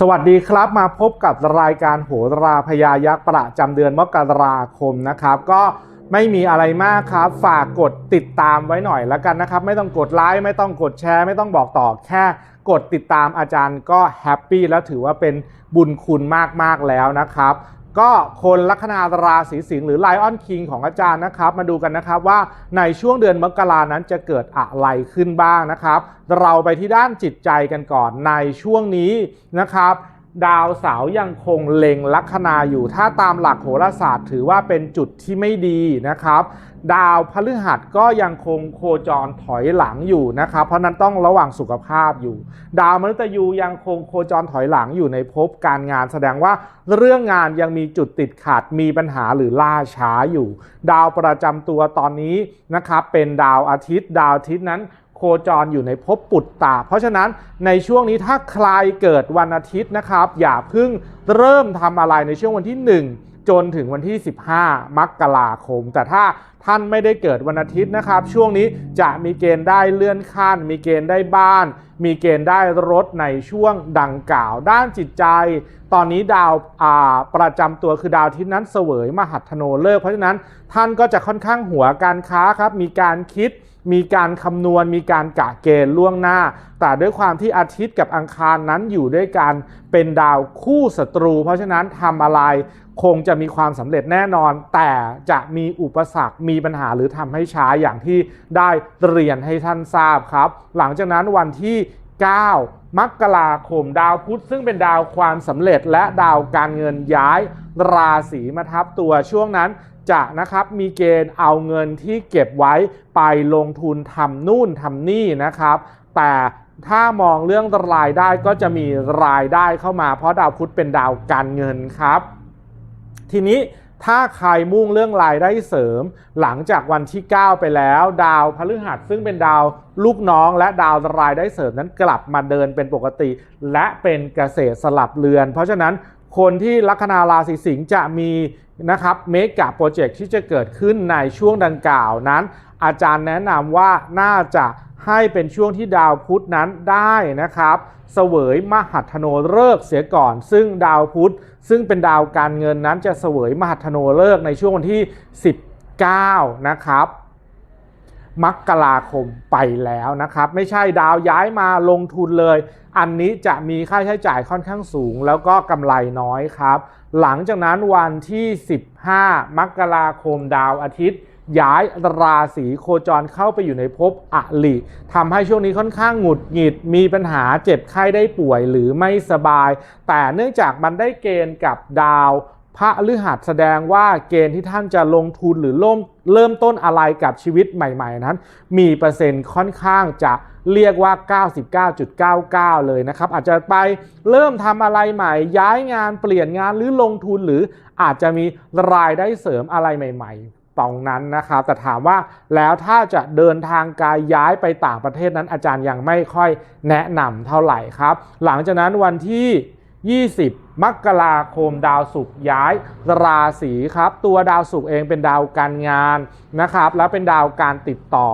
สวัสดีครับมาพบกับรายการโหราพยายักษ์ประจำเดือนมกราคมนะครับ ก็ไม่มีอะไรมากครับ ฝากกดติดตามไว้หน่อยแล้วกันนะครับ ไม่ต้องกดไลค์ไม่ต้องกดแชร์ ไม่ต้องบอกต่อแค่กดติดตามอาจารย์ก็แฮปปี้แล้วถือว่าเป็นบุญคุณมากๆแล้วนะครับ ก็คนลัคนาราศีสิงห์หรือไลออนคิงของอาจารย์นะครับ มาดูกันนะครับว่าในช่วงเดือนมกรานั้นจะเกิดอะไรขึ้นบ้างนะครับ เราไปที่ด้านจิตใจกันก่อนในช่วงนี้นะครับดาวเสาร์ยังคงเล็งลัคนาอยู่ ถ้าตามหลักโหราศาสตร์ถือว่าเป็นจุดที่ไม่ดีนะครับ ดาวพฤหัสก็ยังคงโคจรถอยหลังอยู่นะครับ เพราะนั้นต้องระวังสุขภาพอยู่ ดาวมฤตยูยังคงโคจรถอยหลังอยู่ในภพการงาน แสดงว่าเรื่องงานยังมีจุดติดขัดมีปัญหาหรือล่าช้าอยู่ ดาวประจำตัวตอนนี้นะครับเป็นดาวอาทิตย์ ดาวอาทิตย์นั้นโคจรอยู่ในภพปุตตา เพราะฉะนั้นในช่วงนี้ถ้าใครเกิดวันอาทิตย์นะครับ อย่าเพิ่งเริ่มทำอะไรในช่วงวันที่ 1 จนถึงวันที่ 15 มกราคม แต่ถ้าท่านไม่ได้เกิดวันอาทิตย์นะครับ ช่วงนี้จะมีเกณฑ์ได้เลื่อนขั้น มีเกณฑ์ได้บ้าน มีเกณฑ์ได้รถในช่วงดังกล่าว ด้านจิตใจ ตอนนี้ดาวาประจำตัวคือดาวทิตย์นั้นเสวยมหัทโนเลิก เพราะฉะนั้นท่านก็จะค่อนข้างหัวการค้าครับ มีการคิด มีการคำนวณมีการกะเกณฑ์ล่วงหน้า แต่ด้วยความที่อาทิตย์กับอังคารนั้นอยู่ด้วยกันเป็นดาวคู่ศัตรู เพราะฉะนั้นทำอะไรคงจะมีความสำเร็จแน่นอน แต่จะมีอุปสรรคมีปัญหาหรือทำให้ช้าอย่างที่ได้เรียนให้ท่านทราบครับ หลังจากนั้นวันที่ 9 มกราคมดาวพุธซึ่งเป็นดาวความสำเร็จและดาวการเงินย้ายราศีมาทับตัวช่วงนั้น จะนะครับมีเกณฑ์เอาเงินที่เก็บไว้ไปลงทุนทำนู่นทำนี่นะครับ แต่ถ้ามองเรื่องรายได้ก็จะมีรายได้เข้ามา เพราะดาวพุธเป็นดาวการเงินครับ ทีนี้ถ้าใครมุ่งเรื่องรายได้เสริม หลังจากวันที่ 9 ไปแล้ว ดาวพฤหัสซึ่งเป็นดาวลูกน้อง และดาวรายได้เสริมนั้นกลับมาเดินเป็นปกติ และเป็นเกษตรสลับเรือน เพราะฉะนั้นคนที่ลัคนาราศีสิงห์จะมี นะครับเมกะโปรเจกต์ที่จะเกิดขึ้นในช่วงดังกล่าวนั้น อาจารย์แนะนำว่าน่าจะให้เป็นช่วงที่ดาวพุธนั้นได้นะครับเสวยมหัตโนเลิกเสียก่อน ซึ่งดาวพุธซึ่งเป็นดาวการเงินนั้นจะเสวยมหัตโนเลิกในช่วงวันที่ 19 นะครับ มกราคมไปแล้วนะครับ ไม่ใช่ดาวย้ายมาลงทุนเลย อันนี้จะมีค่าใช้จ่ายค่อนข้างสูง แล้วก็กำไรน้อยครับ หลังจากนั้นวันที่ 15 มกราคมดาวอาทิตย์ ย้ายราศีโคจรเข้าไปอยู่ในภพอลิทำให้ช่วงนี้ค่อนข้างหงุดหงิด มีปัญหาเจ็บไข้ได้ป่วยหรือไม่สบาย แต่เนื่องจากมันได้เกณฑ์กับดาว พระฤหัสแสดงว่าเกณฑ์ที่ท่านจะลงทุนหรือเริ่มเริ่มต้นอะไรกับชีวิตใหม่ ๆ นั้น มีเปอร์เซ็นต์ค่อนข้างจะเรียกว่า 99.99 เลยนะครับ อาจจะไปเริ่มทำอะไรใหม่ ย้ายงานเปลี่ยนงานหรือลงทุนหรืออาจจะมีรายได้เสริมอะไรใหม่ ๆตรงนั้นนะครับแต่ถามว่าแล้วถ้าจะเดินทางกายย้ายไปต่างประเทศนั้นอาจารย์ยังไม่ค่อยแนะนำเท่าไหร่ครับ หลังจากนั้นวันที่ 20 มกราคมดาวศุกร์ย้ายราศีครับ ตัวดาวศุกร์เองเป็นดาวการงานนะครับ และเป็นดาวการติดต่อ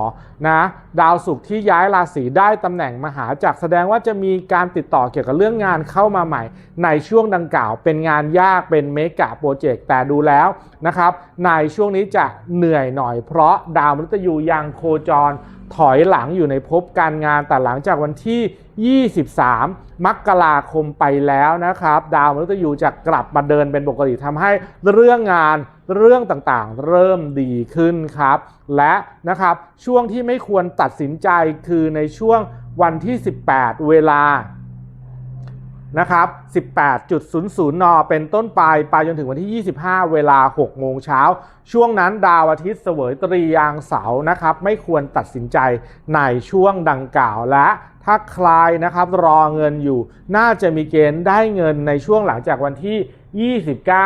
นะดาวศุกร์ที่ย้ายราศีได้ตำแหน่งมหาจักรแสดงว่าจะมีการติดต่อเกี่ยวกับเรื่องงานเข้ามาใหม่ ในช่วงดังกล่าว เป็นงานยากเป็นเมกะโปรเจกต์แต่ดูแล้วนะครับในช่วงนี้จะเหนื่อยหน่อยเพราะดาวมฤตยูยังโคจรถอยหลังอยู่ในภพการงานแต่หลังจากวันที่ 23 มกราคมไปแล้วนะครับ ดาวมฤตยูจะกลับมาเดินเป็นปกติทำให้เรื่องงานเรื่องต่างๆ เริ่มดีขึ้นครับ และนะครับช่วงที่ไม่ควรตัดสินใจคือในช่วงวันที่ 18 เวลานะครับ 18.00 น เป็นต้นไป ไปจนถึงวันที่ 25 เวลา 6 โมงเช้า ช่วงนั้นดาวอาทิตย์เสวยตรียางเสานะครับ ไม่ควรตัดสินใจในช่วงดังกล่าวและ ถ้าใครนะครับรอเงินอยู่ น่าจะมีเกณฑ์ได้เงินในช่วงหลังจากวันที่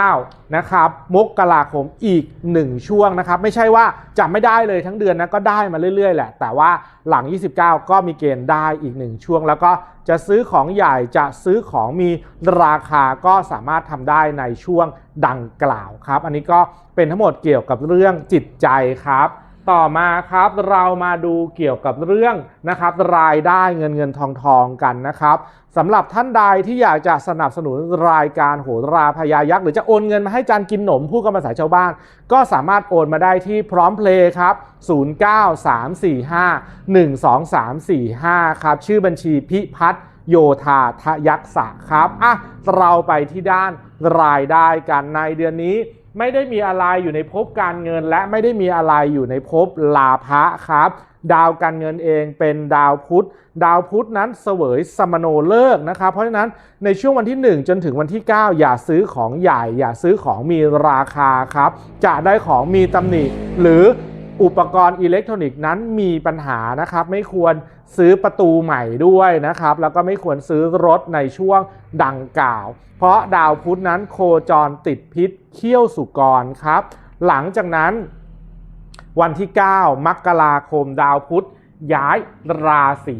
29 นะครับ มกราคมอีก 1 ช่วงนะครับ ไม่ใช่ว่าจะไม่ได้เลยทั้งเดือนนะก็ได้มาเรื่อยๆ แหละ แต่ว่าหลัง 29 ก็มีเกณฑ์ได้อีก 1 ช่วง แล้วก็จะซื้อของใหญ่จะซื้อของมีราคาก็สามารถทำได้ในช่วงดังกล่าวครับ อันนี้ก็เป็นทั้งหมดเกี่ยวกับเรื่องจิตใจครับ ต่อมาครับเรามาดูเกี่ยวกับเรื่องนะครับรายได้เงินเงินทองทองกันนะครับสำหรับท่านใดที่อยากจะสนับสนุนรายการโหราพยายักษ์หรือจะโอนเงินมาให้จันกินหนมผู้กำภาษายชาวบ้าน ก็สามารถโอนมาได้ที่พร้อมเพลย์ครับ 0934512345 ครับ ชื่อบัญชีพิพัฒน์โยธาทยักษะครับอะเราไปที่ด้านรายได้กันในเดือนนี้ ไม่ได้มีอะไรอยู่ในภพการเงิน และไม่ได้มีอะไรอยู่ในภพลาภะครับ ดาวการเงินเองเป็นดาวพุธ ดาวพุธนั้นเสวยสมโนเลิกนะครับ เพราะฉะนั้นในช่วงวันที่ 1 จนถึงวันที่ 9 อย่าซื้อของใหญ่ อย่าซื้อของมีราคาครับ จะได้ของมีตำหนิหรือ อุปกรณ์อิเล็กทรอนิกส์นั้นมีปัญหานะครับไม่ควรซื้อประตูใหม่ด้วยนะครับ แล้วก็ไม่ควรซื้อรถในช่วงดังกล่าว เพราะดาวพุธนั้นโคจรติดพิษเขี้ยวสุกรครับ หลังจากนั้น วันที่ 9 มกราคมดาวพุธย้ายราศี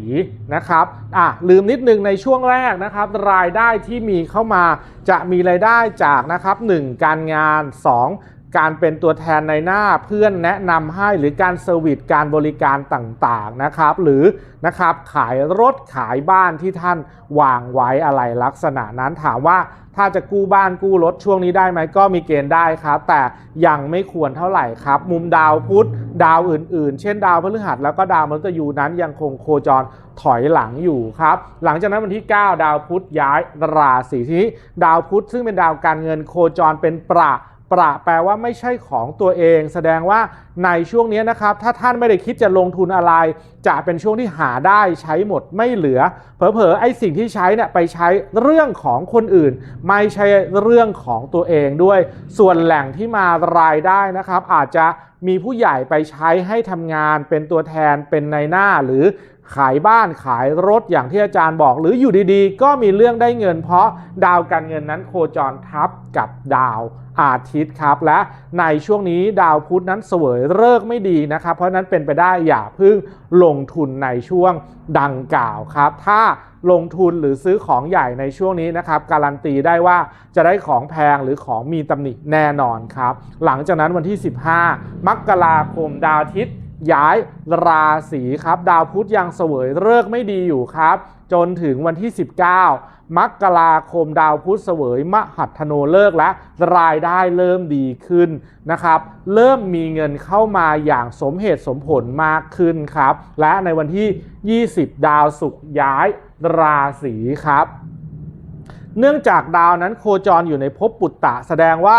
นะครับอะลืมนิดนึงในช่วงแรกนะครับ รายได้ที่มีเข้ามาจะมีรายได้จากนะครับ 1 การงาน 2 การเป็นตัวแทนในหน้าเพื่อนแนะนำให้หรือการเซอร์วิสการบริการต่างๆนะครับ หรือนะครับขายรถขายบ้านที่ท่านวางไว้อะไรลักษณะนั้นถามว่าถ้าจะกู้บ้านกู้รถช่วงนี้ได้ไหมก็มีเกณฑ์ได้ครับ แต่ยังไม่ควรเท่าไหร่ครับ มุมดาวพุธดาวอื่นๆ เช่นดาวพฤหัสแล้วก็ดาวมฤตยูนั้นยังคงโคจรถอยหลังอยู่ครับ หลังจากนั้นวันที่ 9 ดาวพุธย้ายราศีทีนี้ดาวพุธซึ่งเป็นดาวการเงินโคจรเป็นประ ประแปลว่าไม่ใช่ของตัวเอง แสดงว่าในช่วงนี้นะครับ ถ้าท่านไม่ได้คิดจะลงทุนอะไร จะเป็นช่วงที่หาได้ใช้หมดไม่เหลือ เผลอๆไอ้สิ่งที่ใช้เนี่ยไปใช้เรื่องของคนอื่น ไม่ใช่เรื่องของตัวเองด้วย ส่วนแหล่งที่มารายได้นะครับ อาจจะมีผู้ใหญ่ไปใช้ให้ทำงานเป็นตัวแทนเป็นในหน้าหรือ ขายบ้านขายรถอย่างที่อาจารย์บอก หรืออยู่ดีๆ ก็มีเรื่องได้เงิน เพราะดาวการเงินนั้นโคจรทับกับดาวอาทิตย์ครับ และในช่วงนี้ดาวพุธนั้นเสวยเลิกไม่ดีนะครับ เพราะฉะนั้นเป็นไปได้อย่าเพิ่งลงทุนในช่วงดังกล่าวครับ ถ้าลงทุนหรือซื้อของใหญ่ในช่วงนี้นะครับ การันตีได้ว่าจะได้ของแพงหรือของมีตำหนิแน่นอนครับ หลังจากนั้นวันที่ 15 มกราคมดาวอาทิตย์ ย้ายราศีครับ ดาวพุธยังเสวยเลิกไม่ดีอยู่ครับ จนถึงวันที่ 19 มกราคมดาวพุธเสวยมหัทโนเลิกและรายได้เริ่มดีขึ้นนะครับ เริ่มมีเงินเข้ามาอย่างสมเหตุสมผลมากขึ้นครับ และในวันที่ 20 ดาวศุกร์ย้ายราศีครับ เนื่องจากดาวนั้นโคจรอยู่ในภพปุตตะแสดงว่า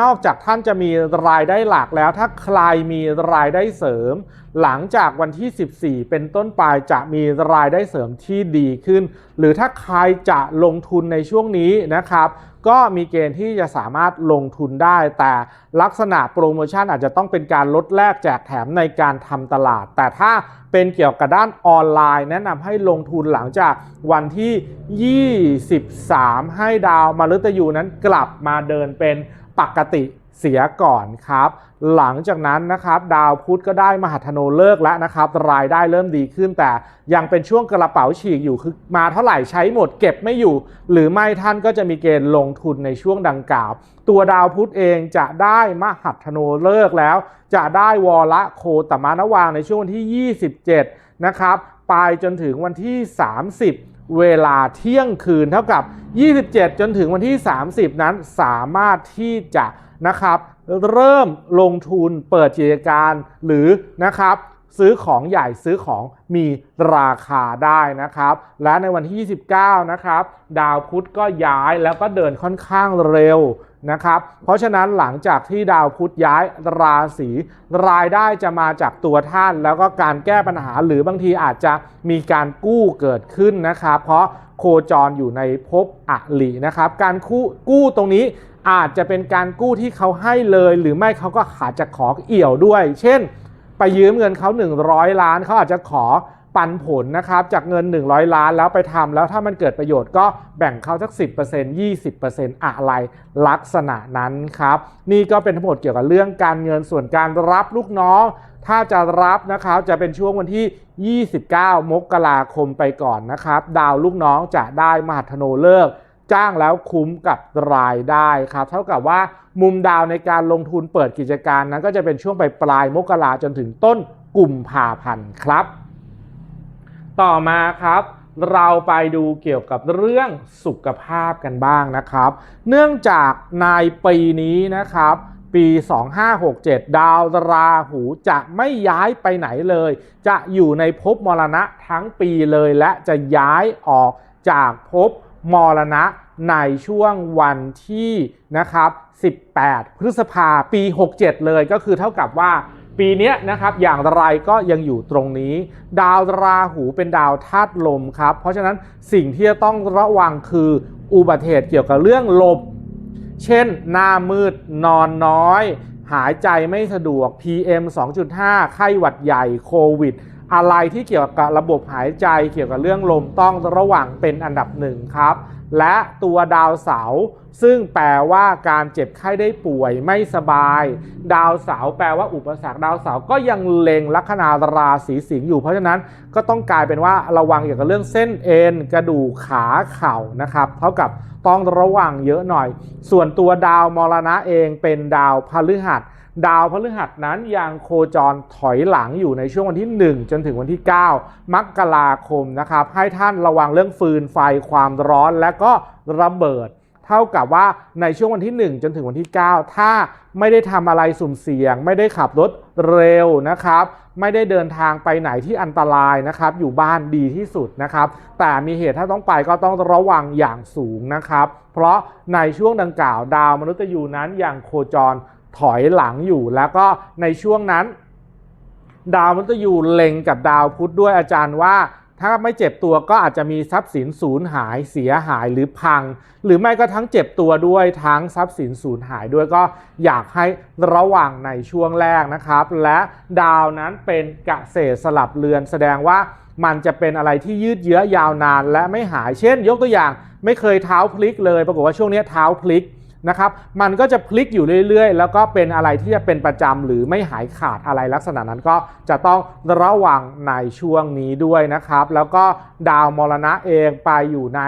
นอกจากท่านจะมีรายได้หลักแล้ว ถ้าใครมีรายได้เสริม หลังจากวันที่ 14 เป็นต้นไปจะมีรายได้เสริมที่ดีขึ้น หรือถ้าใครจะลงทุนในช่วงนี้นะครับ ก็มีเกณฑ์ที่จะสามารถลงทุนได้ แต่ลักษณะโปรโมชั่นอาจจะต้องเป็นการลดแลกแจกแถมในการทำตลาด แต่ถ้าเป็นเกี่ยวกับด้านออนไลน์ แนะนำให้ลงทุนหลังจากวันที่ 23 ให้ดาวมฤตยูนั้นกลับมาเดินเป็น ปกติเสียก่อนครับ หลังจากนั้นนะครับดาวพุธก็ได้มหัทโนเลิกแล้วนะครับ รายได้เริ่มดีขึ้นแต่ยังเป็นช่วงกระเป๋าฉีกอยู่คือมาเท่าไหร่ใช้หมดเก็บไม่อยู่ หรือไม่ท่านก็จะมีเกณฑ์ลงทุนในช่วงดังกล่าว ตัวดาวพุธเองจะได้มหัทโนเลิกแล้ว จะได้วอละโคตมานวางในช่วงวันที่ 27 นะครับไปจนถึงวันที่ 30 เวลาเที่ยงคืนเท่ากับ 27 จนถึงวันที่ 30 นั้นสามารถที่จะนะครับเริ่มลงทุนเปิดกิจการหรือนะครับ ซื้อของใหญ่ซื้อของมีราคาได้นะครับ และในวันที่ 29 นะครับ ดาวพุธก็ย้ายแล้วก็เดินค่อนข้างเร็วนะครับ เพราะฉะนั้นหลังจากที่ดาวพุธย้ายราศีรายได้จะมาจากตัวท่าน แล้วก็การแก้ปัญหาหรือบางทีอาจจะมีการกู้เกิดขึ้นนะครับ เพราะโคจรอยู่ในภพอลินะครับ การกู้กู้ตรงนี้อาจจะเป็นการกู้ที่เขาให้เลย หรือไม่เขาก็อาจจะขอเอี่ยวด้วย เช่น ไปยืมเงินเขา 100 ล้านเขาอาจจะขอปันผลนะครับจากเงิน 100 ล้านแล้วไปทำแล้วถ้ามันเกิดประโยชน์ก็แบ่งเขาสัก 10% 20%อะไรลักษณะนั้นครับ นี่ก็เป็นทั้งหมดเกี่ยวกับเรื่องการเงินส่วนการรับลูกน้อง ถ้าจะรับนะครับจะเป็นช่วงวันที่ 29 มกราคมไปก่อนนะครับ ดาวลูกน้องจะได้มหัทโนเลิก จ้างแล้วคุ้มกับรายได้ครับเท่ากับว่ามุมดาวในการลงทุนเปิดกิจการนั้น ก็จะเป็นช่วงไปปลายมกราจนถึงต้นกุมภาพันธ์ครับ ต่อมาครับเราไปดูเกี่ยวกับเรื่องสุขภาพกันบ้างนะครับ เนื่องจากในปีนี้นะครับ ปี 2567 ดาวราหูจะไม่ย้ายไปไหนเลย จะอยู่ในภพมรณะทั้งปีเลยและจะย้ายออกจากภพ มรณะในช่วงวันที่นะครับ 18 พฤษภาปี 67 เลยก็คือเท่ากับว่าปีนี้นะครับอย่างไรก็ยังอยู่ตรงนี้ ดาวราหูเป็นดาวธาตุลมครับ เพราะฉะนั้นสิ่งที่จะต้องระวังคืออุบัติเหตุเกี่ยวกับเรื่องลม เช่น หน้ามืดนอนน้อย หายใจไม่สะดวก PM 2.5 ไข้หวัดใหญ่โควิด อะไรที่เกี่ยวกับระบบหายใจเกี่ยวกับเรื่องลมต้องระวังเป็นอันดับหนึ่งครับ และตัวดาวเสาร์ซึ่งแปลว่าการเจ็บไข้ได้ป่วยไม่สบาย ดาวเสาร์แปลว่าอุปสรรคดาวเสาร์ก็ยังเล็งลัคนาราศีสิงห์อยู่เพราะฉะนั้นก็ต้องกลายเป็นว่าระวังเกี่ยวกับเรื่องเส้นเอ็นกระดูกขาเข่านะครับ เท่ากับต้องระวังเยอะหน่อย ส่วนตัวดาวมรณะเองเป็นดาวพฤหัส ดาวพฤหัสนั้นยังโคจรถอยหลังอยู่ในช่วงวันที่ 1 จนถึงวันที่ 9 มกราคมนะครับ ให้ท่านระวังเรื่องฟืนไฟความร้อนและก็ระเบิด เท่ากับว่าในช่วงวันที่ 1 จนถึงวันที่ 9 ถ้าไม่ได้ทำอะไรสุ่มเสี่ยง ไม่ได้ขับรถเร็วนะครับ ไม่ได้เดินทางไปไหนที่อันตรายนะครับ อยู่บ้านดีที่สุดนะครับ แต่มีเหตุถ้าต้องไปก็ต้องระวังอย่างสูงนะครับ เพราะในช่วงดังกล่าวดาวมนุษย์ยูนั้นยังโคจร ถอยหลังอยู่แล้วก็ในช่วงนั้น ดาวมฤตยูเล็งกับดาวพุธด้วยอาจารย์ว่า ถ้าไม่เจ็บตัวก็อาจจะมีทรัพย์สินสูญหายเสียหายหรือพัง หรือไม่ก็ทั้งเจ็บตัวด้วยทั้งทรัพย์สินสูญหายด้วยก็อยากให้ระวังในช่วงแรกนะครับ และดาวนั้นเป็นเกษตรสลับเรือน แสดงว่ามันจะเป็นอะไรที่ยืดเยื้อยาวนานและไม่หายเช่น ยกตัวอย่าง ไม่เคยเท้าพลิกเลย ปรากฏว่าช่วงนี้เท้าพลิก นะครับมันก็จะพลิกอยู่เรื่อยๆ แล้วก็เป็นอะไรที่จะเป็นประจำหรือไม่หายขาดอะไรลักษณะนั้นก็จะต้องระวังในช่วงนี้ด้วยนะครับ แล้วก็ดาวมรณะเองไปอยู่ใน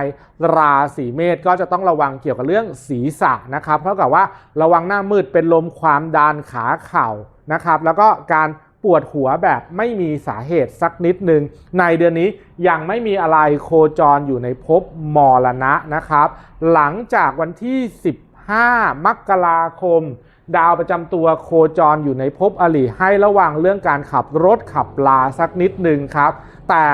ราศีเมษก็จะต้องระวังเกี่ยวกับเรื่องศีรษะนะครับเท่ากับว่าระวังหน้ามืดเป็นลมความดันขาเข่านะครับแล้วก็การปวดหัวแบบไม่มีสาเหตุสักนิดหนึ่งในเดือนนี้ยังไม่มีอะไรโคจรอยู่ในภพมรณะนะครับ หลังจากวันที่ 5 มกราคม ดาวประจำตัวโคจรอยู่ในภพอลิให้ระวังเรื่องการขับรถขับลาสักนิดหนึ่งครับ แต่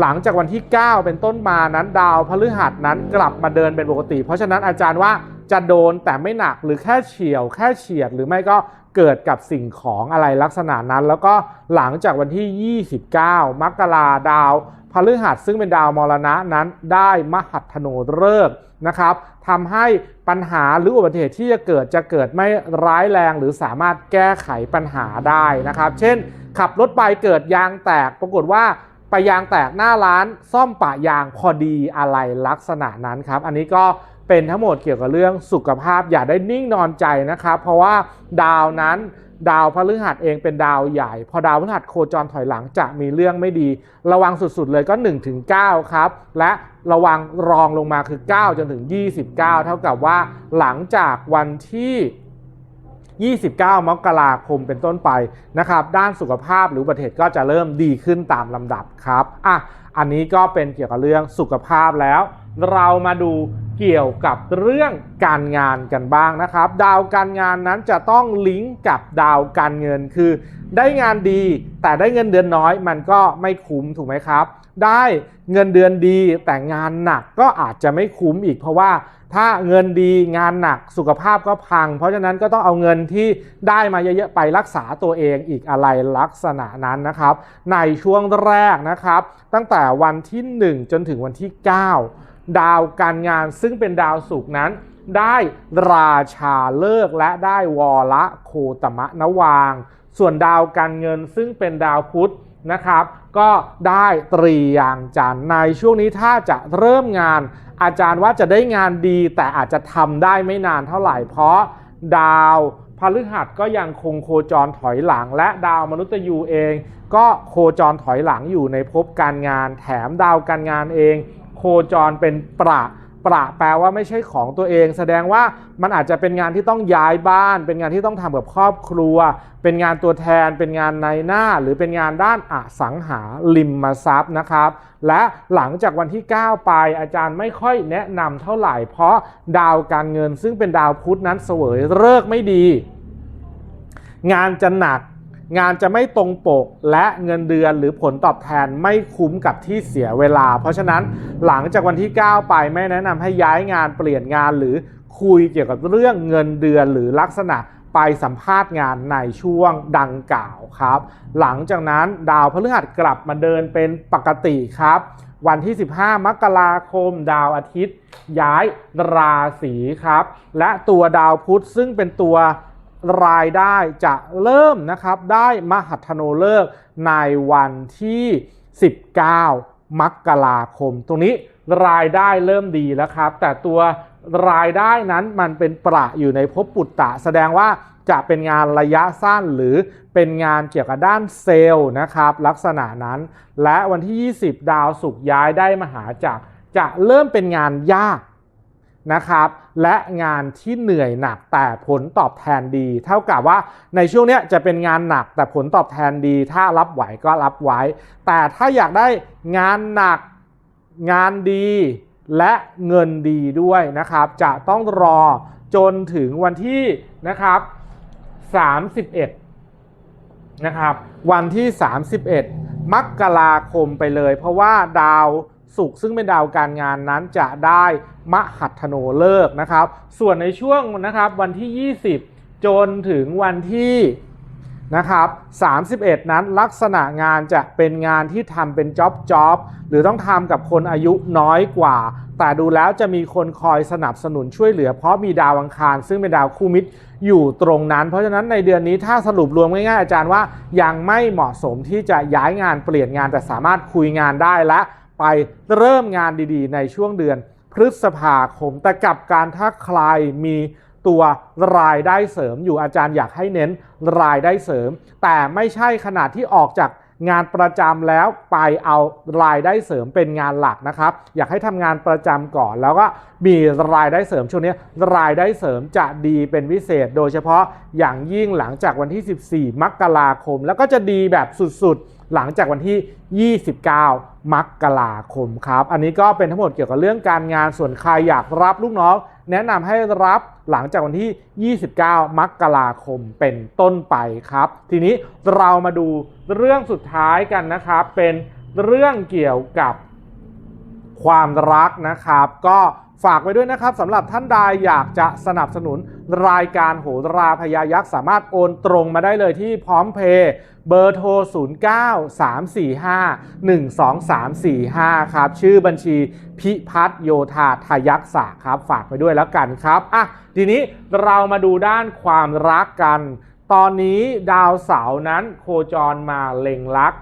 หลังจากวันที่ 9 เป็นต้นมานั้นดาวพฤหัสนั้นกลับมาเดินเป็นปกติ เพราะฉะนั้นอาจารย์ว่าจะโดนแต่ไม่หนักหรือแค่เฉียว แค่เฉียด หรือไม่ก็เกิดกับสิ่งของอะไรลักษณะนั้น แล้วก็หลังจากวันที่ 29 มกราดาวพฤหัสซึ่งเป็นดาวมรณะนั้นได้มหัตถโนฤกษ์ นะครับทำให้ปัญหาหรืออุบัติเหตุที่จะเกิดจะเกิดไม่ร้ายแรงหรือสามารถแก้ไขปัญหาได้นะครับ เช่น ขับรถไปเกิดยางแตกปรากฏว่าไปยางแตกหน้าร้านซ่อมปะยางพอดีอะไรลักษณะนั้นครับ อันนี้ก็เป็นทั้งหมดเกี่ยวกับเรื่องสุขภาพอย่าได้นิ่งนอนใจนะครับ เพราะว่าดาวนั้น ดาวพฤหัสเองเป็นดาวใหญ่ พอดาวพฤหัสโคจรถอยหลังจะมีเรื่องไม่ดี ระวังสุดๆเลยก็1ถึง9ครับ และระวังรองลงมาคือ 9 จนถึง 29 เท่ากับว่าหลังจากวันที่ 29 มกราคมเป็นต้นไปนะครับ ด้านสุขภาพหรืออุบัติเหตุก็จะเริ่มดีขึ้นตามลำดับครับอะอันนี้ก็เป็นเกี่ยวกับเรื่องสุขภาพแล้ว เรามาดูเกี่ยวกับเรื่องการงานกันบ้างนะครับ ดาวการงานนั้นจะต้องลิงก์กับดาวการเงินคือ ได้งานดีแต่ได้เงินเดือนน้อยมันก็ไม่คุ้มถูกไหมครับ ได้เงินเดือนดีแต่งานหนักก็อาจจะไม่คุ้มอีก เพราะว่าถ้าเงินดีงานหนักสุขภาพก็พัง เพราะฉะนั้นก็ต้องเอาเงินที่ได้มาเยอะๆไปรักษาตัวเองอีกอะไรลักษณะนั้นนะครับ ในช่วงแรกนะครับ ตั้งแต่วันที่ 1 จนถึงวันที่ 9 ดาวการงานซึ่งเป็นดาวศุกร์นั้น ได้ราชาเลิกและได้วอละโคตมะนวาง ส่วนดาวการเงินซึ่งเป็นดาวพุธนะครับ ก็ได้ตรีอย่างจันทร์ในช่วงนี้ถ้าจะเริ่มงาน อาจารย์ว่าจะได้งานดี แต่อาจจะทำได้ไม่นานเท่าไหร่ เพราะดาวพฤหัสก็ยังคงโคจรถอยหลัง และดาวมนุษย์ยูเอง ก็โคจรถอยหลังอยู่ในภพการงาน แถมดาวการงานเอง จรเป็นประประแปลว่าไม่ใช่ของตัวเอง แสดงว่ามันอาจจะเป็นงานที่ต้องย้ายบ้าน เป็นงานที่ต้องทำกับครอบครัว เป็นงานตัวแทน เป็นงานในหน้า หรือเป็นงานด้านอสังหาริมทรัพย์นะครับ และหลังจากวันที่ 9 ไปอาจารย์ไม่ค่อยแนะนำเท่าไหร่ เพราะดาวการเงินซึ่งเป็นดาวพุธนั้นเสวยเลิกไม่ดี งานจะหนัก งานจะไม่ตรงปกและเงินเดือนหรือผลตอบแทนไม่คุ้มกับที่เสียเวลา เพราะฉะนั้นหลังจากวันที่ 9 ไปไม่แนะนำให้ย้ายงานเปลี่ยนงานหรือคุยเกี่ยวกับเรื่องเงินเดือนหรือลักษณะไปสัมภาษณ์งานในช่วงดังกล่าวครับ หลังจากนั้นดาวพฤหัสกลับมาเดินเป็นปกติครับ วันที่ 15 มกราคม ดาวอาทิตย์ ย้ายราศีครับ และตัวดาวพุธซึ่งเป็นตัว รายได้จะเริ่มนะครับได้มหัทโนเลิกในวันที่ 19 มกราคม ตรงนี้รายได้เริ่มดีแล้วครับ แต่ตัวรายได้นั้นมันเป็นประอยู่ในภพปุตตะ แสดงว่าจะเป็นงานระยะสั้นหรือเป็นงานเกี่ยวกับด้านเซลล์นะครับ ลักษณะนั้น และวันที่ 20 ดาวศุกย้ายได้มหาจักรจะเริ่มเป็นงานยาก นะครับ และงานที่เหนื่อยหนักแต่ผลตอบแทนดี เท่ากับว่าในช่วงนี้จะเป็นงานหนักแต่ผลตอบแทนดี ถ้ารับไหวก็รับไว้ แต่ถ้าอยากได้งานหนักงานดีและเงินดีด้วยนะครับ จะต้องรอจนถึงวันที่นะครับ 31 นะครับ วันที่ 31 มกราคมไปเลย เพราะว่าดาว ศุกร์ซึ่งเป็นดาวการงานนั้นจะได้มหัทโนเลิกนะครับ ส่วนในช่วงนะครับวันที่ 20 จนถึงวันที่นะครับ31 นั้นลักษณะงานจะเป็นงานที่ทำเป็นจ็อบจ็อบหรือต้องทำกับคนอายุน้อยกว่า แต่ดูแล้วจะมีคนคอยสนับสนุนช่วยเหลือ เพราะมีดาวอังคาร ซึ่งเป็นดาวคู่มิตรอยู่ตรงนั้น เพราะฉะนั้นในเดือนนี้ถ้าสรุปรวมง่ายๆอาจารย์ว่ายังไม่เหมาะสมที่จะย้ายงานเปลี่ยนงานแต่สามารถคุยงานได้และ ไปเริ่มงานดีๆ ในช่วงเดือนพฤษภาคม แต่กับการถ้าใครมีตัวรายได้เสริมอยู่อาจารย์อยากให้เน้นรายได้เสริม แต่ไม่ใช่ขนาดที่ออกจากงานประจำแล้วไปเอารายได้เสริมเป็นงานหลักนะครับ อยากให้ทำงานประจำก่อน แล้วก็มีรายได้เสริมช่วงนี้รายได้เสริมจะดีเป็นพิเศษ โดยเฉพาะอย่างยิ่งหลังจากวันที่ 14 มกราคม แล้วก็จะดีแบบสุดๆ หลังจากวันที่ 29 มกราคมครับ อันนี้ก็เป็นทั้งหมดเกี่ยวกับเรื่องการงานส่วนใครอยากรับลูกน้อง แนะนำให้รับหลังจากวันที่ 29 มกราคมเป็นต้นไปครับ ทีนี้เรามาดูเรื่องสุดท้ายกันนะครับเป็นเรื่องเกี่ยวกับความรักนะครับ ก็ ฝากไว้ด้วยนะครับสำหรับท่านใดอยากจะสนับสนุนรายการโหราพยายักษ์ สามารถโอนตรงมาได้เลยที่พร้อมเพย์เบอร์โทร 09 345 12345 ครับ ชื่อบัญชีพิพัฒนโยธาทายักษะครับ ฝากไปด้วยแล้วกันครับอะทีนี้เรามาดูด้านความรักกัน ตอนนี้ดาวเสาร์นั้นโคจรมาเล็งลัก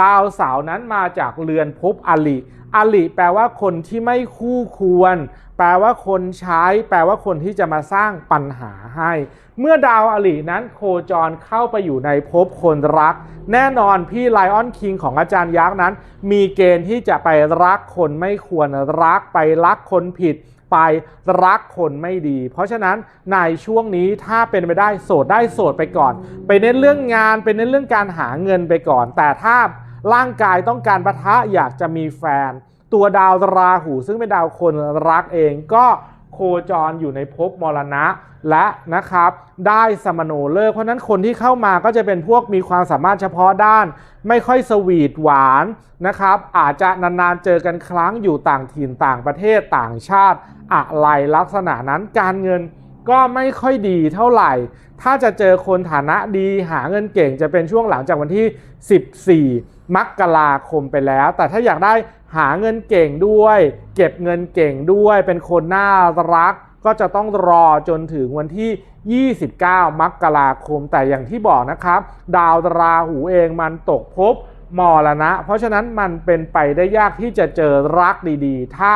ดาวเสาร์นั้นมาจากเรือนภพอลิ อลิแปลว่าคนที่ไม่คู่ควร แปลว่าคนใช้ แปลว่าคนที่จะมาสร้างปัญหาให้ เมื่อดาวอลินั้นโคจรเข้าไปอยู่ในภพคนรัก แน่นอนพี่ไลออนคิงของอาจารย์ยักษ์นั้น มีเกณฑ์ที่จะไปรักคนไม่ควรรักไปรักคนผิดไปรักคนไม่ดี เพราะฉะนั้นในช่วงนี้ถ้าเป็นไปได้โสดได้โสดไปก่อน ไปเน้นเรื่องงานไปเน้นเรื่องการหาเงินไปก่อน แต่ถ้า ร่างกายต้องการปะทะอยากจะมีแฟน ตัวดาวราหูซึ่งเป็นดาวคนรักเองก็โคจรอยู่ในภพมรณะและนะครับ ได้สมโนเลิก เพราะฉะนั้นคนที่เข้ามาก็จะเป็นพวกมีความสามารถเฉพาะด้าน ไม่ค่อยสวีทหวานนะครับ อาจจะนานๆเจอกันครั้งอยู่ต่างถิ่นต่างประเทศต่างชาติ อะไรลักษณะนั้นการเงิน ก็ไม่ค่อยดีเท่าไหร่ ถ้าจะเจอคนฐานะดีหาเงินเก่งจะเป็นช่วงหลังจากวันที่ 14 มกราคมไปแล้ว แต่ถ้าอยากได้หาเงินเก่งด้วย เก็บเงินเก่งด้วย เป็นคนน่ารัก ก็จะต้องรอจนถึงวันที่ 29 มกราคม แต่อย่างที่บอกนะครับ ดาวราหูเองมันตกภพมรณะ เพราะฉะนั้นมันเป็นไปได้ยากที่จะเจอรักดีๆ ถ้า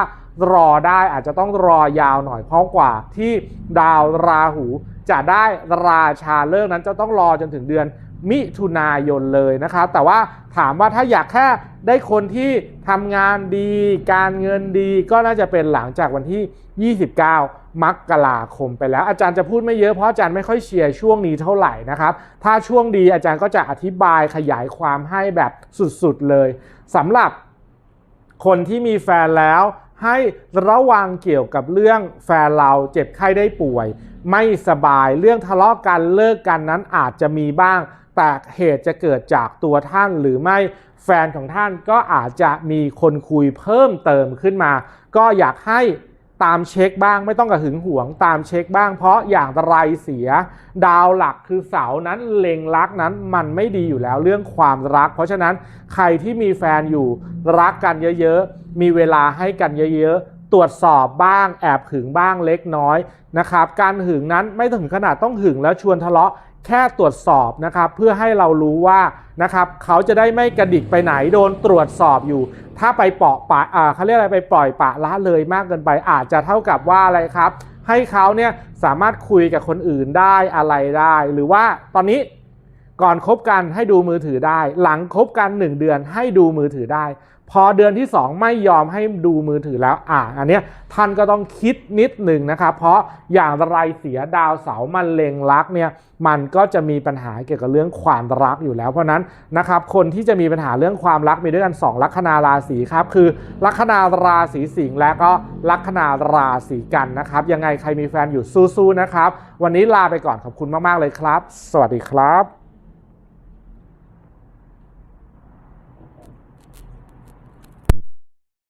รอได้อาจจะต้องรอยาวหน่อยเพราะกว่าที่ดาวราหู จะได้ราชาเลิกนั้นจะต้องรอจนถึงเดือนมิถุนายนเลยนะครับ แต่ว่าถามว่าถ้าอยากแค่ได้คนที่ทำงานดี การเงินดีก็น่าจะเป็นหลังจากวันที่ 29 มกราคมไปแล้ว อาจารย์จะพูดไม่เยอะเพราะอาจารย์ไม่ค่อยเชียร์ช่วงนี้เท่าไหร่นะครับ ถ้าช่วงดีอาจารย์ก็จะอธิบายขยายความให้แบบสุดๆเลยสำหรับคนที่มีแฟนแล้ว ให้ระวังเกี่ยวกับเรื่องแฟนเราเจ็บไข้ได้ป่วย ไม่สบายเรื่องทะเลาะกันเลิกกันนั้นอาจจะมีบ้าง แต่เหตุจะเกิดจากตัวท่านหรือไม่แฟนของท่านก็อาจจะมีคนคุยเพิ่มเติมขึ้นมา ก็อยากให้ ตามเช็คบ้างไม่ต้องกระหึงหวงตามเช็คบ้าง เพราะอย่างไรเสีย ดาวหลักคือเสานั้นเล็งรักนั้นมันไม่ดีอยู่แล้วเรื่องความรัก เพราะฉะนั้นใครที่มีแฟนอยู่รักกันเยอะๆ มีเวลาให้กันเยอะๆ ตรวจสอบบ้าง แอบหึงบ้างเล็กน้อยนะครับ การหึงนั้นไม่ถึงขนาดต้องหึงแล้วชวนทะเลาะแค่ตรวจสอบนะครับเพื่อให้เรารู้ว่านะครับเขาจะได้ไม่กระดิกไปไหนโดนตรวจสอบอยู่ ถ้าไปเปาะปะอ่าเขาเรียกอะไรไปปล่อยปะละเลยมากเกินไปอาจจะเท่ากับว่าอะไรครับ ให้เขาเนี่ยสามารถคุยกับคนอื่นได้อะไรได้ หรือว่าตอนนี้ ก่อนคบกันให้ดูมือถือได้ หลังคบกัน 1 เดือนให้ดูมือถือได้ พอเดือนที่ 2 ไม่ยอมให้ดูมือถือแล้วอ่าอันเนี้ยท่านก็ต้องคิดนิดหนึ่งนะครับเพราะอย่างไรเสียดาวเสามันเล็งรักเนี่ยมันก็จะมีปัญหาเกี่ยวกับเรื่องความรักอยู่แล้ว เพราะนั้นนะครับคนที่จะมีปัญหาเรื่องความรักมีด้วยกัน 2 ลัคนาราศีครับคือ ลัคนาราศีสิงห์และก็ลัคนาราศีกันนะครับยังไงใครมีแฟนอยู่สู้ๆนะครับ วันนี้ลาไปก่อนขอบคุณมากๆเลยครับ สวัสดีครับ